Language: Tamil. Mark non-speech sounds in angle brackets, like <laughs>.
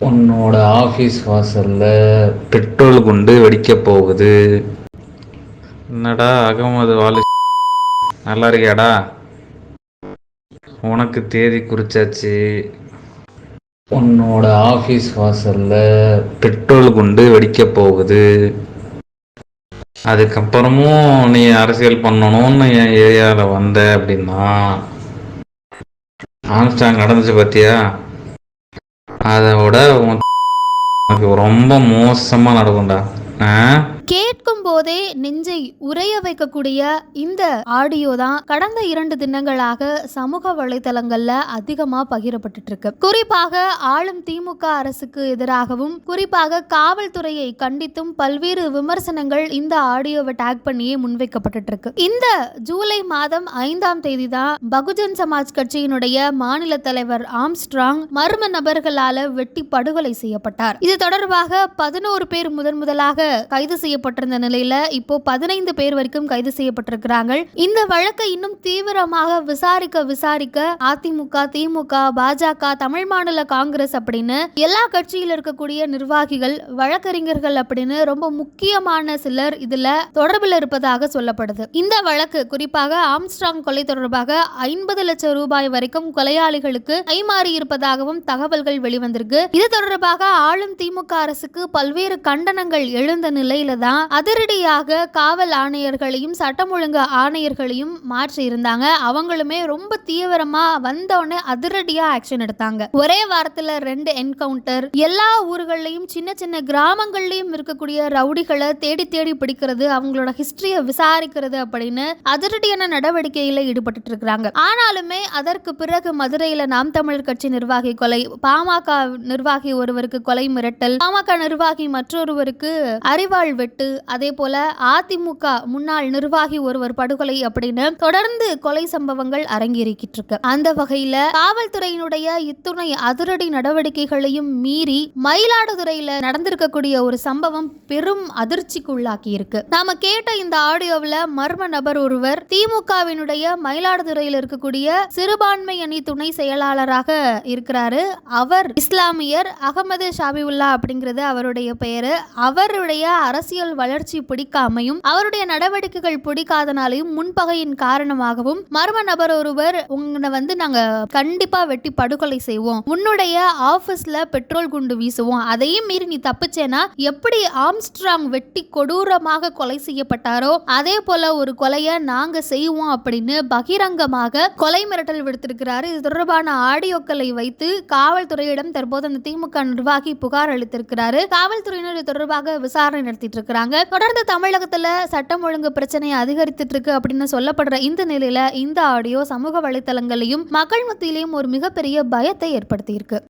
உன்னோட ஆஃபீஸ் வாசல்ல பெட்ரோல் குண்டு வெடிக்க போகுது. என்னடா அகமது வாலி நல்லா இருக்கியாடா? உனக்கு தேதி குறிச்சாச்சு. உன்னோட ஆஃபீஸ் வாசல்ல பெட்ரோல் குண்டு வெடிக்க போகுது. அதுக்கப்புறமும் நீ அரசியல் பண்ணணும்னு என் ஏரியாவில் வந்த அப்படின்னா ஆம்ஸ்டாங் நடந்துச்சு பார்த்தியா அதை விட <laughs> ரொம்ப மோசமாக நடக்கும்டா. ஆ? கேட்கும் போதே நெஞ்சை உரைய வைக்கக்கூடிய இந்த ஆடியோ தான் கடந்த இரண்டு தினங்களாக சமூக வலைதளங்கள்ல அதிகமா பகிரப்பட்டு இருக்கு குறிப்பாக ஆளும் திமுக அரசுக்கு எதிராகவும் குறிப்பாக காவல்துறையை கண்டித்தும் பல்வேறு விமர்சனங்கள் இந்த ஆடியோவை டேக் பண்ணியே முன்வைக்கப்பட்டு இருக்கு இந்த ஜூலை மாதம் ஐந்தாம் தேதி தான் பகுஜன் சமாஜ் கட்சியினுடைய மாநில தலைவர் ஆம்ஸ்ட்ராங் மர்ம நபர்களால வெட்டி படுகொலை செய்யப்பட்டார். இது தொடர்பாக பதினோரு பேர் முதன் முதலாக கைது செய்யப்பட்டிருந்த நிலையில இப்போ பதினைந்து பேர் வரைக்கும் கைது செய்யப்பட்டிருக்கிறாங்க இந்த வழக்கை இன்னும் தீவிரமாக விசாரிக்க விசாரிக்க அதிமுக திமுக பாஜக தமிழ் மாநில காங்கிரஸ் அப்படின்னு எல்லா கட்சியில் இருக்கக்கூடிய நிர்வாகிகள் வழக்கறிஞர்கள் அப்படின்னு ரொம்ப முக்கியமான சிலர் இதுல தொடர்பில் இருப்பதாக சொல்லப்படுது. இந்த வழக்கு குறிப்பாக ஆம்ஸ்ட்ராங் கொலை தொடர்பாக ஐம்பது லட்சம் ரூபாய் வரைக்கும் கொலையாளிகளுக்கு கைமாறி இருப்பதாகவும் தகவல்கள் வெளிவந்திருக்கு. இது தொடர்பாக ஆளும் திமுக அரசுக்கு பல்வேறு கண்டனங்கள் எழுந்த நிலையில தான் அதிரடியாக காவல் ஆணையர்களையும் சட்டம் ஒழுங்கு ஆணையர்களையும் மாற்றி இருந்தாங்க. அவங்களுமே ரொம்ப தீவிரமா வந்தோடனே அதிரடியா ஆக்ஷன் எடுத்தாங்க. ஒரே வாரத்துல ரெண்டு என்கவுண்டர் எல்லா ஊர்கள்லயும் சின்ன சின்ன கிராமங்கள்லயும் இருக்கக்கூடிய ரவுடிகளை தேடி தேடி பிடிக்கிறது அவங்களோட ஹிஸ்டரியை விசாரிக்கிறது அப்படின்னு அதிரடியான நடவடிக்கையில ஈடுபட்டு இருக்கிறாங்க. ஆனாலுமே அதற்கு பிறகு மதுரையில நாம் தமிழர் கட்சி நிர்வாகி கொலை பாமக நிர்வாகி ஒருவருக்கு கொலை மிரட்டல் பாமக நிர்வாகி மற்றொருவருக்கு அரிவாள் வெட்டு அதே போல அதிமுக முன்னாள் நிர்வாகி ஒருவர் படுகொலை அப்படின்னு தொடர்ந்து கொலை சம்பவங்கள் அரங்கேறிக்கிட்டு இருக்கு அந்த வகையில காவல்துறையினுடைய இத்துணை அதிரடி நடவடிக்கைகளையும் மீறி மயிலாடுதுறையில நடந்திருக்கக்கூடிய ஒரு சம்பவம் பெரும் அதிர்ச்சிக்கு உள்ளாக்கி இருக்கு நாம கேட்ட இந்த ஆடியோவில் மர்ம நபர் ஒருவர் திமுகவினுடைய மயிலாடுதுறையில் இருக்கக்கூடிய சிறுபான்மை அணி துணை செயலாளராக இருக்கிறாரு. அவர் இஸ்லாமியர் அகமது ஷாபிவுல்லா அப்படிங்கிறது அவருடைய பெயரு. அவருடைய அரசியல் வளர்ச்சி பிடிக்காமையும் அவருடைய நடவடிக்கைகள் பிடிக்காதனாலையும் முன்பகையின் காரணமாகவும் மர்ம நபர் ஒருவர் உங்களை வந்து நாங்க கண்டிப்பா வெட்டி படுகொலை செய்வோம். உன்னுடைய ஆபீஸ்ல பெட்ரோல் குண்டு வீசுவோம். அதையும் மீறி நீ தப்பிச்சேனா? எப்படி ஆம்ஸ்ட்ராங் வெட்டி கொடூரமாக கொலை செய்யப்பட்டாரோ அதே போல ஒரு கொலையை நாங்க செய்வோம் அப்படின்னு பகிரங்கமாக கொலை மிரட்டல் விடுத்திருக்கிறாரு. இது தொடர்பான ஆடியோக்களை வைத்து காவல்துறையிடம் தற்போது அந்த திமுக நிர்வாகி புகார் அளித்திருக்கிறாரு. காவல்துறையினர் தொடர்பாக விசாரணை நடத்திட்டு இருக்கிறார் இருக்கிறாங்க தொடர்ந்து தமிழகத்துல சட்டம் ஒழுங்கு பிரச்சனை அதிகரித்துட்டு இருக்கு அப்படின்னு சொல்லப்படுற இந்த நிலையில இந்த ஆடியோ சமூக வலைத்தளங்களையும் மக்கள் மத்தியிலையும் ஒரு மிகப்பெரிய பயத்தை ஏற்படுத்தியிருக்கு.